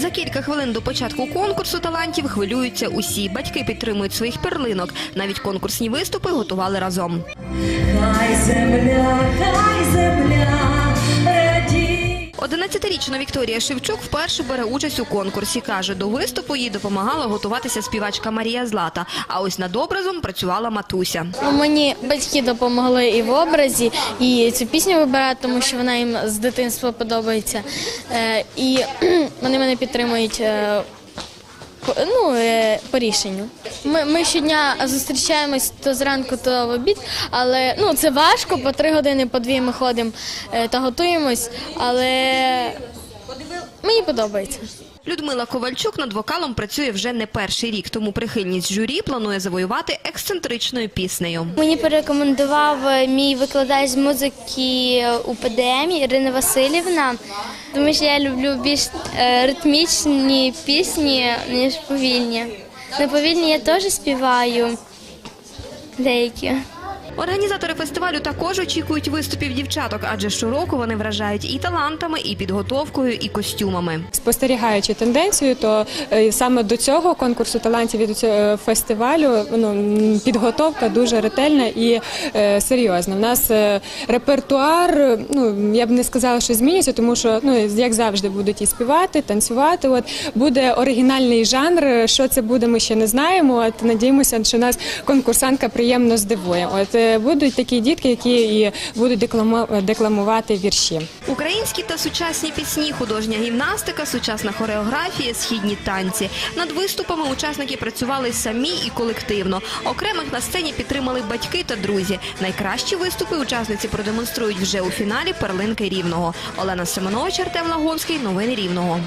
За кілька хвилин до початку конкурсу талантів хвилюються усі. Батьки підтримують своїх перлинок. Навіть конкурсні виступи готували разом. Хай земля, хай земля. 11-річна Вікторія Шевчук вперше бере участь у конкурсі. Каже, до виступу їй допомагала готуватися співачка Марія Злата. А ось над образом працювала матуся. Ну, Мені батьки допомогли і в образі, і цю пісню вибирати, тому що вона їм з дитинства подобається. Е, І вони мене підтримують. Ну, е, по рішенню. Ми, ми щодня зустрічаємось то зранку, то в обід, але ну це важко, по три години, по дві ми ходимо е, та готуємось, але мені подобається. Людмила Ковальчук над вокалом працює вже не перший рік, тому прихильність журі планує завоювати ексцентричною піснею. Мені порекомендував е, мій викладач з музики у ПДМ Ірина Васильівна, тому що я люблю більш е, ритмічні пісні, ніж повільні. На повільні я теж співаю деякі. Організатори фестивалю також очікують виступів дівчаток, адже щороку вони вражають і талантами, і підготовкою, і костюмами. Спостерігаючи тенденцію, то е, саме до цього конкурсу талантів і до цього е, фестивалю ну, підготовка дуже ретельна і е, серйозна. У нас репертуар, ну я б не сказала, що змінюється, тому що ну як завжди будуть і співати, танцювати. От буде оригінальний жанр. Що це буде, ми ще не знаємо. От надіємося, що нас конкурсантка приємно здивує. От будуть такі дітки, які будуть декламувати вірші. Українські та сучасні пісні, художня гімнастика, сучасна хореографія, східні танці. Над виступами учасники працювали самі і колективно. Окремих на сцені підтримали батьки та друзі. Найкращі виступи учасниці продемонструють вже у фіналі перлинки рівного. Олена Семенович, Артем Лаговський. Новини рівного.